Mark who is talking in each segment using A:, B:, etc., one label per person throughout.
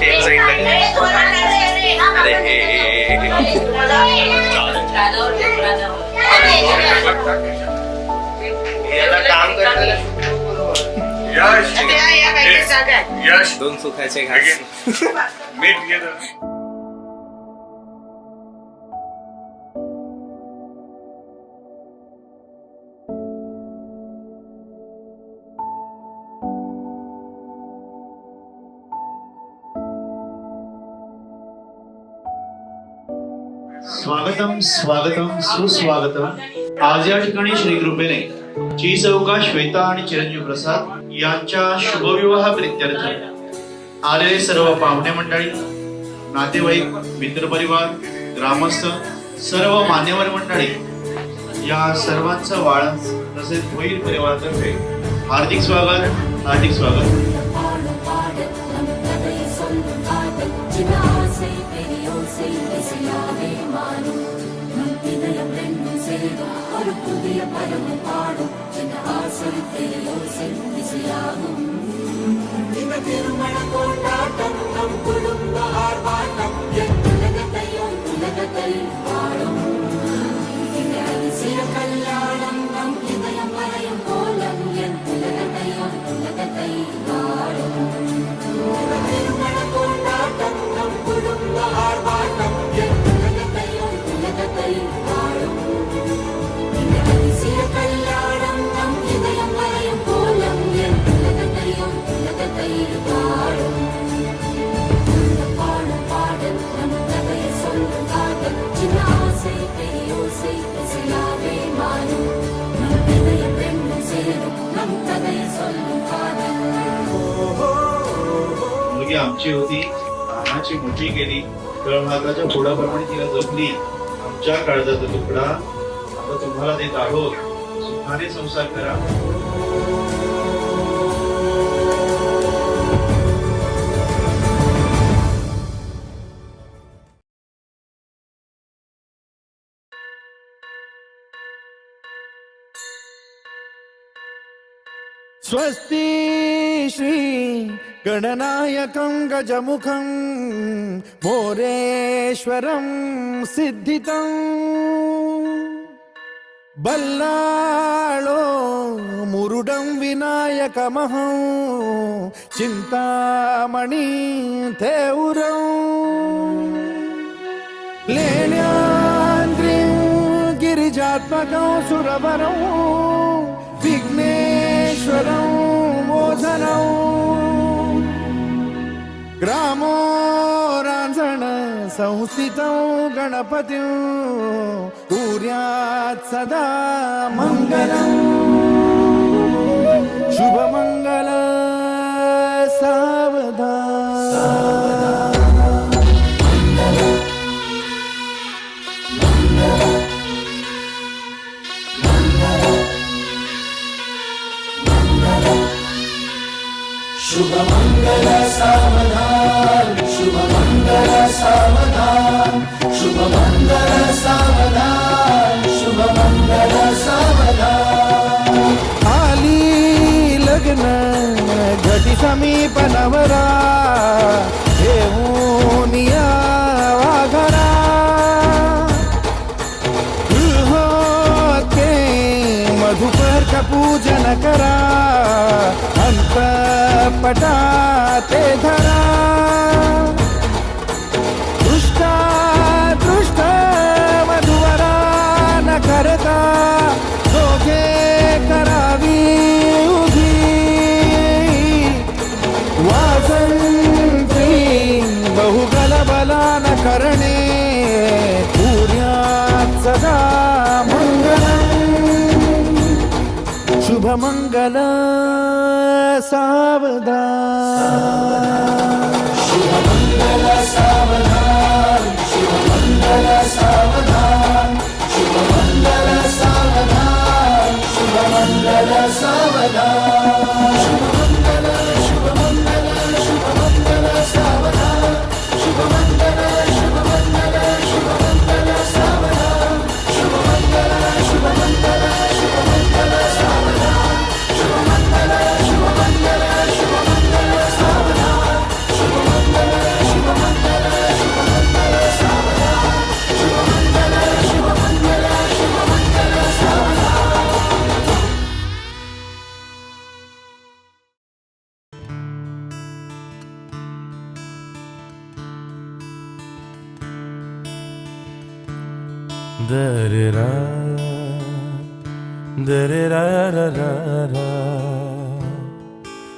A: ते यश अरे हे याला काम करताना
B: यश
C: यश
A: दोन सुखाचे हे घास
B: मीठ
D: स्वागतम स्वागतम सुस्वागतम आज या ठिकाणी श्री कृपेने ची चौका श्वेता आणि चिरंजीव प्रसाद यांच्या शुभविवाह प्रित्यर्थ आलेले सर्व पाहुणे मंडळी नातेवाईक मित्रपरिवार ग्रामस्थ सर्व मान्यवर मंडळी या सर्वांचं वाळण तसेच भोईर परिवारातर्फे हार्दिक स्वागत हार्दिक स्वागत
E: ஆசியாவே மாறும் நுத்திதயம் ரெண்டும் செய்தும் ஒரு புதிய பரவு பாடும். என்ற ஆசனத்தை யோசனை திசையாகும் இந்த திருமண கொண்டாட்டம் நம்
D: ती आमची होती. लहानाची मोठी गेली तळभागाच्या फोडाप्रमाणे तिला जपली. आमच्या काळजाचा तुकडा. आता तुम्हाला देत आहोत. सुखाने संसार करा.
F: स्वस्ति श्री गणनायकं गजमुखं मोरेश्वरं सिद्धितं बल्लाळो मुरुडं विनायकमहं चिन्तामणि थेउरं लेण्याद्रिं गिरिजात्मकं सुरवरं विघ्नेश्वरं मोचनं ग्रामो रांझण संस्थित गणपती कुर्यात् सदा मङ्गलम् शुभम् पनवरा नवरा घेऊन या वाघरा गृहोत्के मधुकर का पूजन करा अंतपटा ते धरा. मंगल सावधान.
G: Dare ra, dare ra ra ra ra,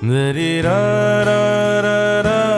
G: dare ra ra ra ra.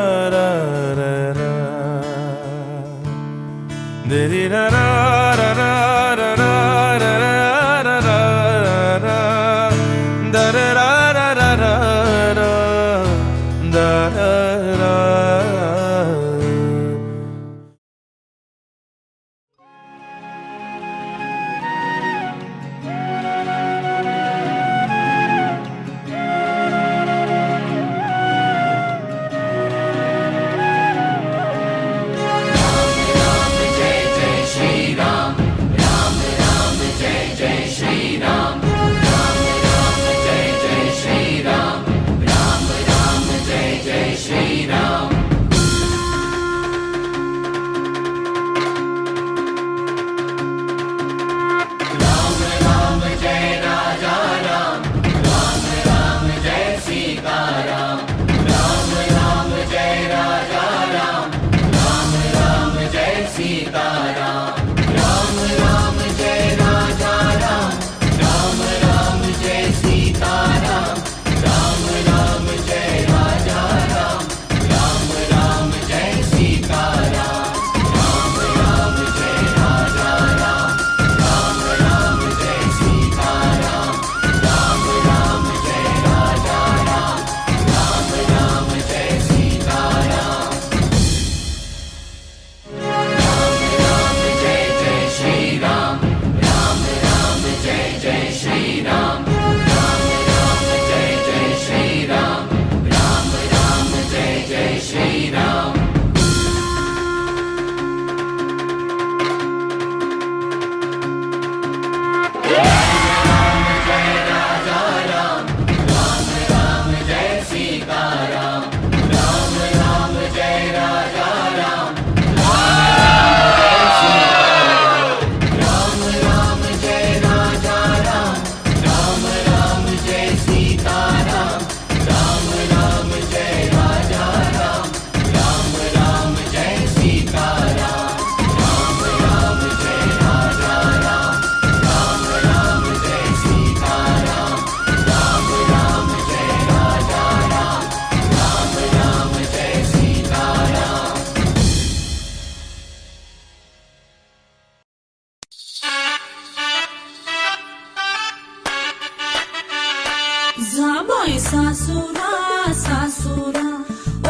E: जाबाय सासुरा सासुरा.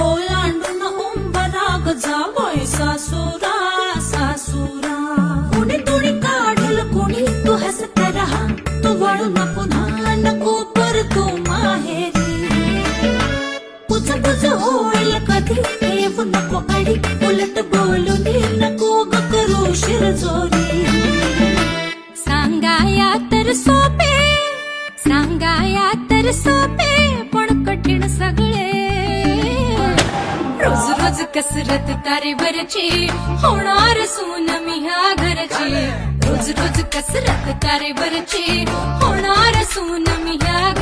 E: ओलांडून उंबराग जाबाय सासुरा सासुरा. कोणी तुणी काढल कुणी तू हसत राहा. तू वळू न पुन्हा नको पर तू माहेरी. पुच पुच होईल कधी येऊ नको
H: कसरत तारेवरची होणार सून मी ह्या घरची. रोज रोज कसरत तारेवरची होणार सून मी ह्या